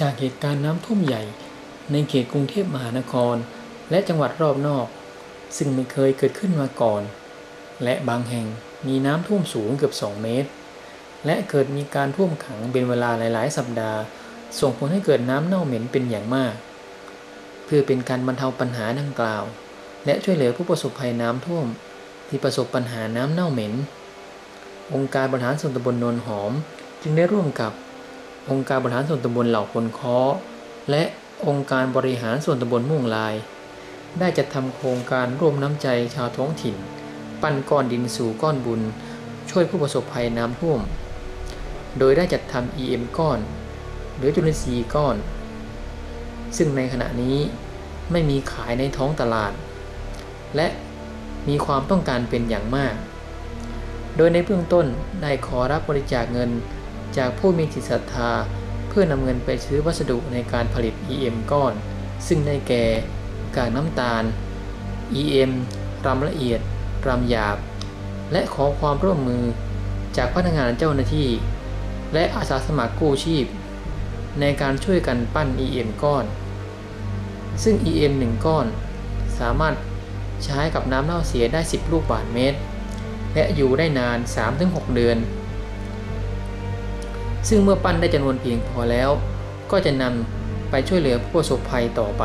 จากเหตุการณ์น้ำท่วมใหญ่ ในเขตกรุงเทพมหานคร และจังหวัดรอบนอก ซึ่งไม่เคยเกิดขึ้นมาก่อน และบางแห่งมีน้ำท่วมสูงเกือบ 2 เมตร และเกิดมีการท่วมขังเป็นเวลาหลาย ๆ สัปดาห์ ส่งผลให้เกิดน้ำเน่าเหม็นเป็นอย่างมาก เพื่อเป็นการบรรเทาปัญหาดังกล่าว และช่วยเหลือผู้ประสบภัยน้ำท่วม ที่ประสบปัญหาน้ำเน่าเหม็น องค์การบริหารส่วนตำบลนนหอม จึงได้ร่วมกับ องค์การบริหารส่วนตำบลเหล่าคนค้อ และองค์การบริหารส่วนตำบลม่วงลาย ได้จัดทำโครงการร่วมน้ำใจชาวท้องถิ่น ปั้นก้อนดินสู่ก้อนบุญ ช่วยผู้ประสบภัยน้ำท่วม โดยได้จัดทำ EM ก้อน หรือจุลินทรีย์ก้อน ซึ่งในขณะนี้ไม่มีขายในท้องตลาด และมีความต้องการเป็นอย่างมาก โดยในเบื้องต้นได้ขอรับบริจาคเงิน จากผู้มีจิตศรัทธา เพื่อนำเงินไปซื้อวัสดุในการผลิต EM ก้อน ซึ่งได้แก่กากน้ำตาล EM รำละเอียด รำหยาบ และขอความร่วมมือจากพนักงานเจ้าหน้าที่ และอาสาสมัครกู้ชีพ ในการช่วยกันปั้น EM ก้อน ซึ่ง EM 1 ก้อน สามารถใช้กับน้ำเน่าเสียได้ 10 ลูกบาศก์เมตร และอยู่ได้นาน 3-6 เดือน ซึ่งเมื่อปั้นได้จำนวนเพียงพอแล้ว ก็จะนำไปช่วยเหลือผู้ประสบภัยต่อไป